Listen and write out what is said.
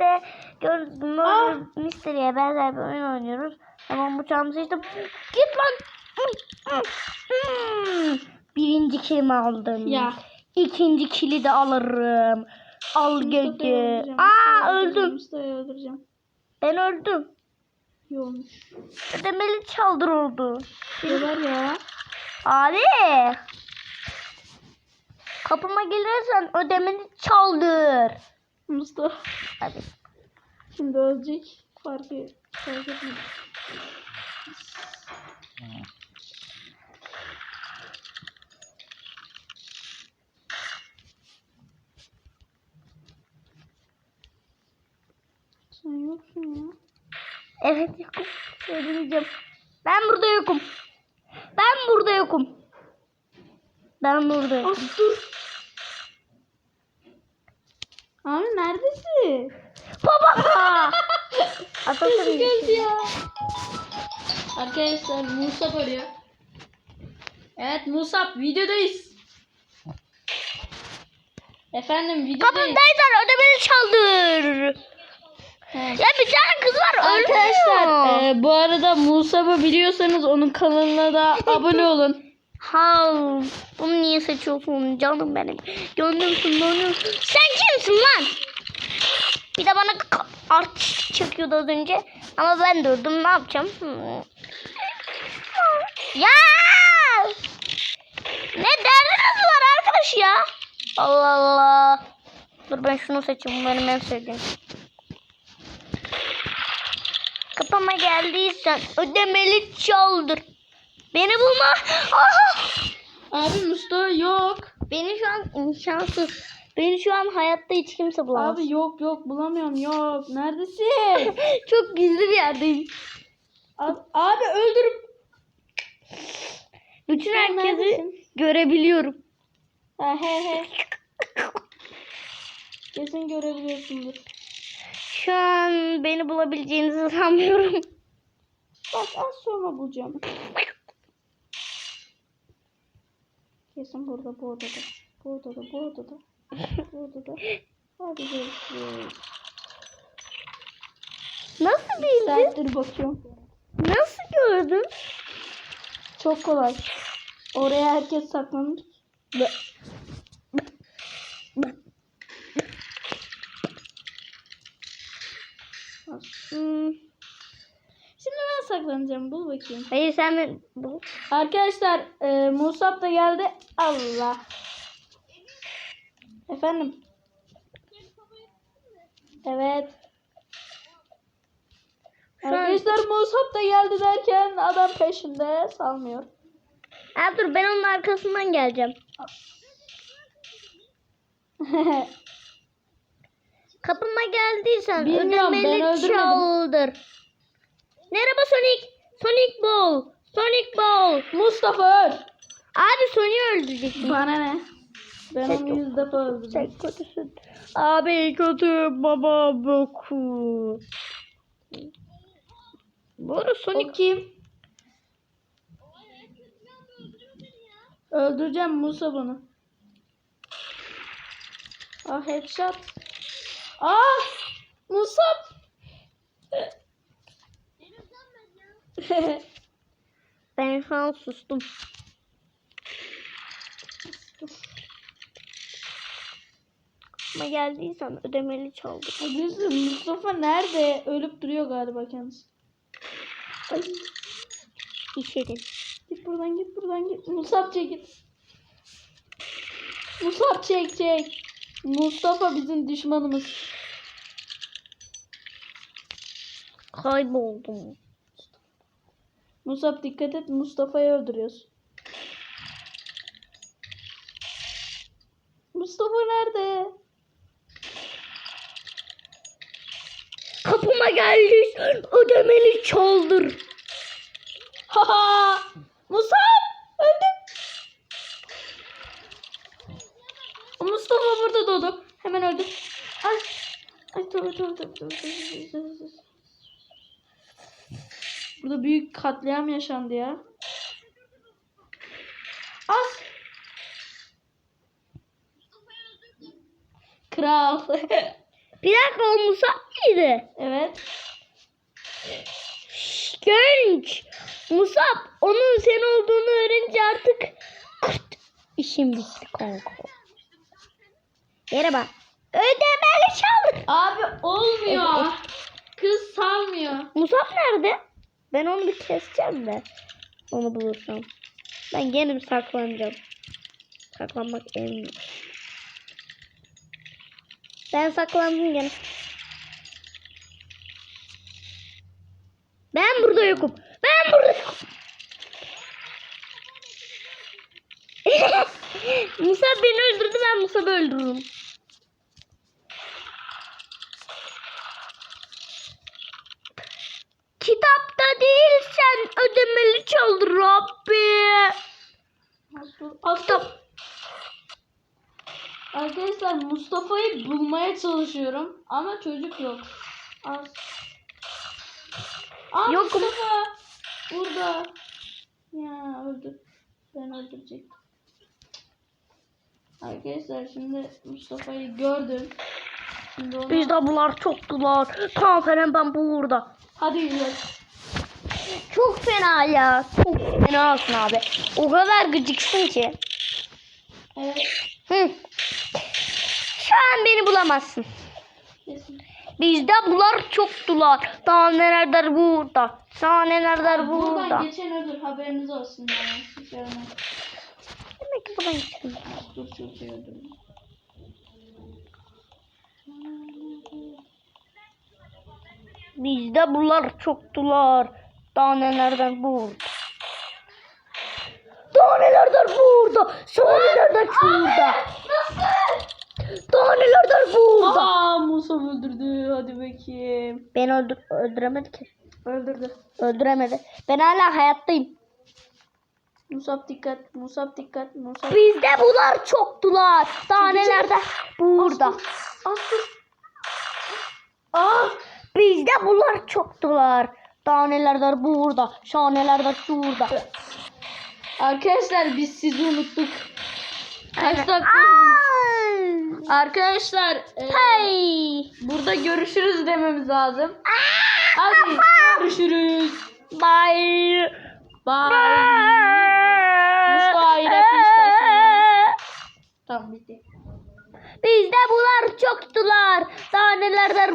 birlikte gördüm. Mystery'e benzer bir oyun oynuyoruz. Tamam bu çağımı seçtim. Git lan. Birinci kilimi aldım. Ya. İkinci kili de alırım. Al öldüreceğim, Aa öldüm. Ben öldüm. İyi olmuş. Ödemeli çaldır oldu. Geber ya. Abi. Kapıma gelirsen ödemeni çaldır. Mustafa Hadi. şimdi ölecek. Farkı fark etmedi. Sen yoksun ya. Evet yokum. Söyleyeceğim. Ben burada yokum. Ben burada yokum. Ben burada yokum. As dur. Abi neredesin? Baba. Atasın Göz ya. Arkadaşlar Musab arıyor. Evet Musab videodayız. Efendim videodayız. Kapımdaysan ödemeni çaldır. He. Ya bir tane kız var Arkadaşlar ölmüyor. e, bu arada Musab'ı biliyorsanız onun kanalına da abone olun. Ha, bunu niye seçiyorsun canım benim? Gönlümsün gönlümsün. Sen kimsin lan? Bir de bana artist çekiyordu az önce. Ama ben durdum ne yapacağım? Hmm. Ya! Ne derdiniz var arkadaş ya? Allah Allah. Dur ben şunu seçeyim. Benim en sevdiğim. Kapıma geldiysen ödemeli çaldır. Beni bulma. Aha! Abi Mustafa yok. Beni şu an imkansız. Beni şu an hayatta hiç kimse bulamaz. Abi yok yok bulamıyorum yok. Neredesin? Çok gizli bir yerdeyim. abi, abi öldürüp. Bütün Sen herkesi neredesin? görebiliyorum. Ha, he he. Kesin görebiliyorsundur. Şu an beni bulabileceğinizi sanmıyorum. Bak az sonra bulacağım. Kesin burada bu odada. Bu odada bu odada. Bu odada. Hadi görüşürüz. Nasıl bildin? Saattir bakıyorum. Nasıl gördün? Çok kolay. Oraya herkes saklanır. Hmm. Şimdi ben saklanacağım. Bul bakayım. Hayır sen ben... Bu. Arkadaşlar e, Musab da geldi. Allah. Efendim. Evet. Arkadaşlar Musab da geldi derken adam peşinde salmıyor. Ha, dur ben onun arkasından geleceğim. Kapıma geldiysen Bilmiyorum, ben ödemeli öldürmedim. çaldır. Merhaba Sonic. Sonic Ball. Sonic Ball. Mustafa öl. Abi Sonic'i öldüreceksin. Bana ne? Ben Sen onu yüz defa öldürdüm. Sen kötüsün. Abi kötü baba boku. Bu arada Sonic O kim? Öldüreceğim Musa bunu. Ah headshot. Ah! Musa! ben şu an sustum. Ama geldiysen ödemeli çaldır. Arkadaşlar Mustafa nerede? Ölüp duruyor galiba kendisi. Ay, İçeri. git buradan git buradan git. Musab çek git. Musab çek çek. Mustafa bizim düşmanımız. Kayboldum. Musab dikkat et Mustafa'yı öldürüyorsun. Mustafa nerede? Kapıma geldiysen ödemeli çaldır. Haha! Musab! Öldüm. Mustafa burada doğdu. Hemen öldüm. Ay. Ay tövbe, tövbe, tövbe, tövbe. Burada büyük katliam yaşandı ya. Az. Kral. Bir dakika o Musab mıydı? Evet. Genç. Musab onun sen olduğunu öğrenince artık kırt. İşim bitti kanka. Bak. Ödemeli çaldık. Abi olmuyor. Kız salmıyor. Musab nerede? Ben onu bir keseceğim de. Onu bulursam. Ben gene saklanacağım. Saklanmak en... Ben saklandım gene. Ben burada yokum. Ben burada yokum. Musab beni öldürdü ben Musab'ı öldürürüm. Değilsen ödemeli çaldır Rabbi. Kitap. Arkadaşlar Mustafa'yı bulmaya çalışıyorum ama çocuk yok. Az. Aa, Yokum. Mustafa burada. Ya öldü. Ben öldürecektim. Arkadaşlar şimdi Mustafa'yı gördüm. Şimdi onu... Bizde bunlar çoktular. Kanka ben burada. Hadi gidelim. Çok fena ya. Çok fenasın abi. O kadar gıcıksın ki. Evet. Hı. Şu an beni bulamazsın. Bizde bunlar çoktular. Daha nelerdir burada. Daha nelerdir burada. Buradan geçen ölür haberiniz olsun yani. Demek ki buradan geçelim. Dur çocuğu öldürün. Bizde bunlar çoktular. Daha nelerden burada. Daha nelerden burada. Daha nelerden burada. Daha nelerden burada. Aa Musa öldürdü. Hadi bakayım. Beni öldür öldüremedi ki. Öldürdü. Öldüremedi. Ben hala hayattayım. Musab dikkat. Musab dikkat. Musab. Bizde bunlar çoktular. Daha nelerden burada. Az dur. Ah. Bizde bunlar çoktular. Şahanelerdar burada. Şahanelerdar şurada. Arkadaşlar biz sizi unuttuk. Arkadaşlar e, hey. burada görüşürüz dememiz lazım. Hadi görüşürüz. Bye. Bye. Bye. Mustafa ile Tamam bitti. Bizde bunlar çoktular. Daha nelerden